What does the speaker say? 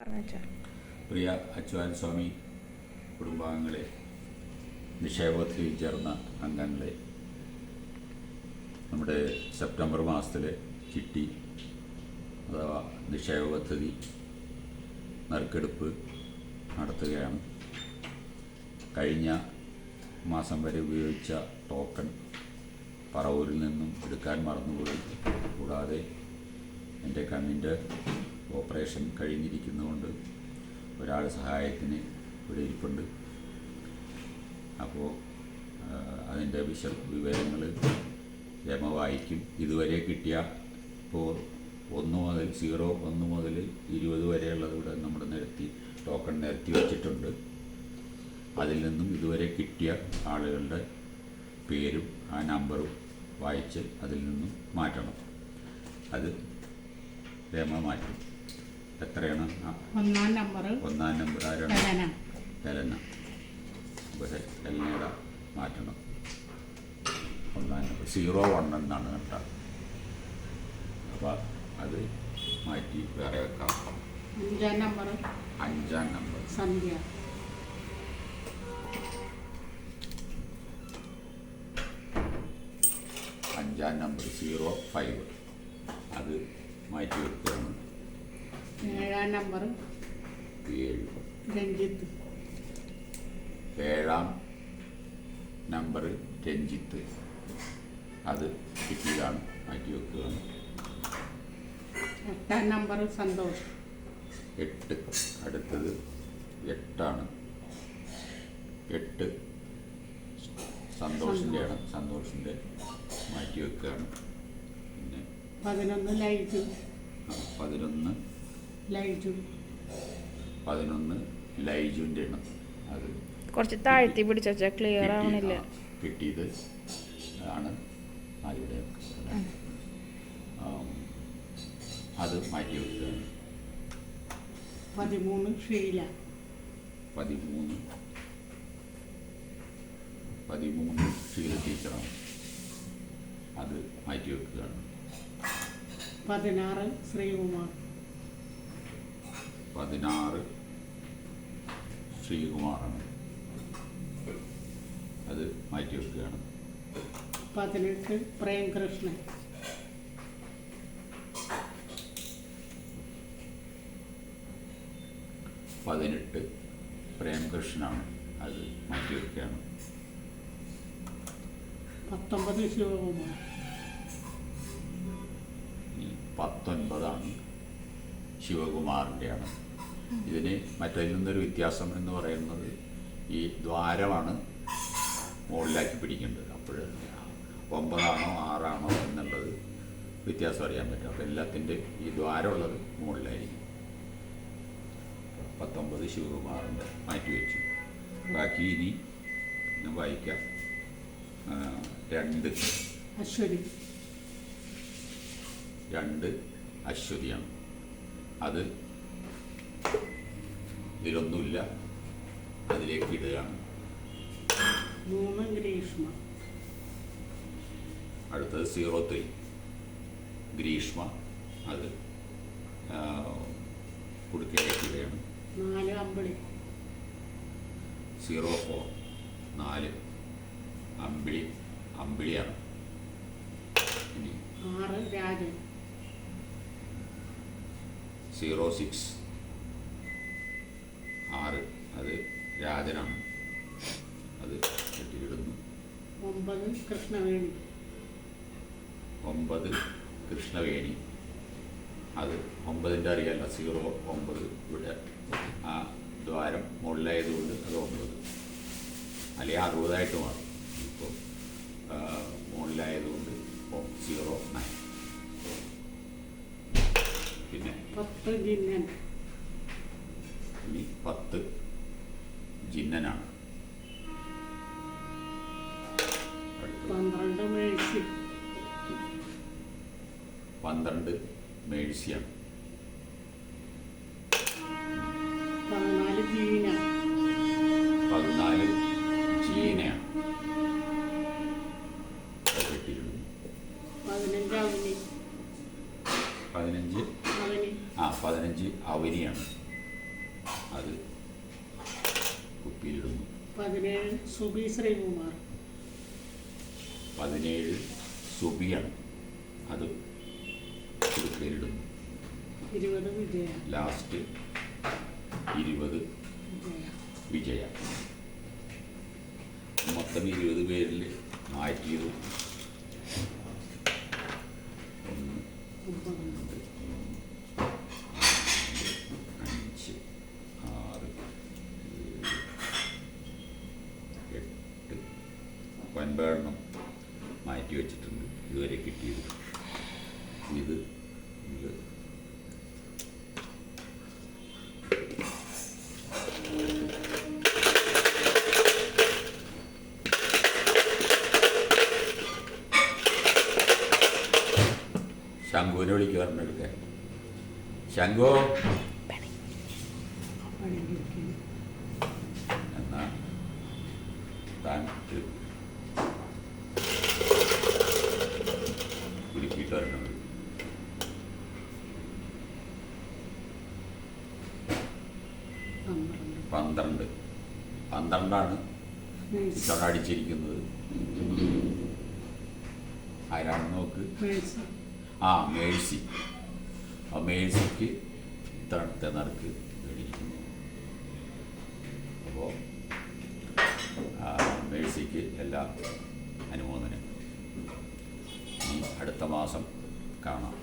പ്രിയ അച്യുതാൻ സ്വാമി കുടുംബാംഗങ്ങളെ നിക്ഷേപത്തിൽ ചേർന്ന അംഗങ്ങളെ നമ്മുടെ സെപ്റ്റംബർ മാസത്തിലെ ചിട്ടി അഥവാ നിക്ഷേപ പദ്ധതി നറുക്കെടുപ്പ് നടത്തുകയാണ്. കഴിഞ്ഞ മാസം വരെ ഉപയോഗിച്ച ടോക്കൺ പറവൂരിൽ നിന്നും എടുക്കാൻ മറന്നുപോയി. കൂടാതെ എന്റെ കണ്ണിന്റെ ഓപ്പറേഷൻ കഴിഞ്ഞിരിക്കുന്നതുകൊണ്ട് ഒരാൾ സഹായത്തിന് ഇവിടെ ഇരിപ്പുണ്ട്. അപ്പോൾ അതിന്റെ വിശ വിവരങ്ങൾ രമ വായിക്കും. ഇതുവരെ കിട്ടിയ ഇപ്പോൾ ഒന്ന് മുതൽ സീറോ ഒന്ന് മുതൽ ഇരുപത് വരെയുള്ളത് ഇവിടെ നമ്മൾ നിരത്തി ടോക്കൺ നിരത്തി വെച്ചിട്ടുണ്ട്. അതിൽ നിന്നും ഇതുവരെ കിട്ടിയ ആളുകളുടെ പേരും ആ നമ്പറും വായിച്ച് അതിൽ നിന്നും മാറ്റണം. അത് രമ മാറ്റും എത്രയാണ്? ഒന്നാം നമ്പർ ഒന്നാം നമ്പർ ആരാണ്? ഹെലന. ഹെലനയുടെ മാറ്റണം. ഒന്നാം നമ്പർ സീറോ വൺ എന്നാണ് കേട്ടോ. അപ്പോൾ അത് മാറ്റി വേറെ വെക്കാം. അഞ്ചാം നമ്പർ അഞ്ചാം നമ്പർ സന്ധ്യ. അഞ്ചാം നമ്പർ സീറോ ഫൈവ്. അത് മാറ്റി വെക്കുകയാണ്. ഏഴാം നമ്പർ ഏഴ്. രഞ്ജിത്ത്. ഏഴാം നമ്പർ രഞ്ജിത്ത്. അത് കിട്ടിയതാണ്. മാറ്റി വെക്കുക. എട്ടാം നമ്പർ സന്തോഷ്. എട്ട്. അടുത്തത് എട്ടാണ്. എട്ട്. സന്തോഷിന്റെയാണ് സന്തോഷിന്റെ മാറ്റി വെക്കുകയാണ്. പിന്നെ പതിനൊന്ന് ലൈറ്റ് പതിനൊന്ന്. ലൈജു. പതിനൊന്ന് ലൈജുന്റെ എണ്ണം. അത് കുറച്ച് താഴ്ത്തി പിടിച്ച ക്ലിയർ കിട്ടി- ആവണില്ല. കിട്ടിയത് ആണ്. ആം, അത് മാറ്റി വെക്കുകയാണ് പതിമൂന്ന് ഷീല പതിമൂന്ന്. പതിമൂന്ന് ഷീല ടീച്ചറാണ് അത് മാറ്റി വെക്കുകയാണ്. പതിനാറ് ശ്രീകുമാർ. പതിനാറ് ശ്രീകുമാറാണ്. അത് മാറ്റി വെക്കുകയാണ്. പതിനെട്ട് പ്രേംകൃഷ്ണൻ. പതിനെട്ട് പ്രേംകൃഷ്ണനാണ് അത് മാറ്റി വെക്കുകയാണ്. പത്തൊമ്പത് ശിവകുമാർ. പത്തൊൻപതാണ് ശിവകുമാറിന്റെയാണ്. ഇതിന് മറ്റതിൽ നിന്നൊരു വ്യത്യാസം എന്ന് പറയുന്നത് ഈ ദ്വാരമാണ് മുകളിലാക്കി പിടിക്കേണ്ടത്. അപ്പോൾ ഒമ്പതാണോ ആറാണോ എന്നുള്ളത് വ്യത്യാസം അറിയാൻ പറ്റും. അപ്പോൾ എല്ലാത്തിന്റെ ഈ ദ്വാരമുള്ളത് മുകളിലായിരിക്കും. പത്തൊമ്പത് ശിവകുമാറിന്റെ മാറ്റി വെച്ചു. ബാക്കി ഇനി ഞാൻ വായിക്കാം. രണ്ട്. അശ്വതി. രണ്ട് അശ്വതിയാണ്. അത് ഇതിലൊന്നുമില്ല. അതിലേക്ക് ഇടുകയാണ്. അടുത്തത് സീറോ ത്രീ. ഗ്രീഷ്മ അത് കുടുക്കയിലേക്ക് ഇടുകയാണ്. അമ്പിളി. Zero four. നാല്. അമ്പിളി അമ്പിളിയാണ്. ഇനി സീറോ സിക്സ് ആറ് അത് രാജനാണ്. അത് കെട്ടിയിടുന്നു. ഒമ്പത് കൃഷ്ണവേണി. ഒമ്പത് കൃഷ്ണവേണി. അത് ഒമ്പതിന്റെ അറിയാല്ല സീറോ ഒമ്പത് ഇവിടെ. ആ ദ്വാരം മുകളിലായതുകൊണ്ട് അത് ഒമ്പത്. അല്ലെങ്കിൽ അറുപതായിട്ട് മാറും. ഇപ്പോൾ മുകളിലായതുകൊണ്ട് സീറോ നയൻ. പിന്നെ പത്ത് ജിന്നനാണ്. പന്ത്രണ്ട് മേഴ്സിയാണ്. പതിനാല് ജീനയാണ്. പതിനഞ്ച് ആ പതിനഞ്ച് അവനിയാണ്. പതിനേഴ് സുബി ശ്രീകുമാർ. പതിനേഴ് സുബിയാണ്. അത് ഇരുപത് വിജയ. ലാസ്റ്റ് ഇരുപത് വിജയ. മൊത്തം ഇരുപത് പേരിൽ മാറ്റിയത് ഒന്ന് ഒമ്പത് രണ്ട് മൂന്ന് അഞ്ച് ആറ് ഏഴ് എട്ട് ഒൻപതെണ്ണം മാറ്റി വെച്ചിട്ടുണ്ട്. ഇതുവരെ കിട്ടിയത്. ഇത് ശംഖുവിനെ വിളിക്കാറുണ്ട് ശംഖു പണിയിരിക്കുന്നു എന്നാ താൻ ഇത് കുരുക്കിയിട്ട് വരണത് പന്ത്രണ്ട് പന്ത്രണ്ട് പന്ത്രണ്ടാണ് മേഴ്സി ആരാണ് നോക്ക്? ആ മേഴ്സി. ആ മേഴ്സിക്ക് ഇത്തവണത്തെ നറുക്ക് മേടിക്കുന്നു അപ്പോൾ മേഴ്സിക്ക് എല്ലാ അനുമോദനം ഈ അടുത്ത മാസം കാണാം.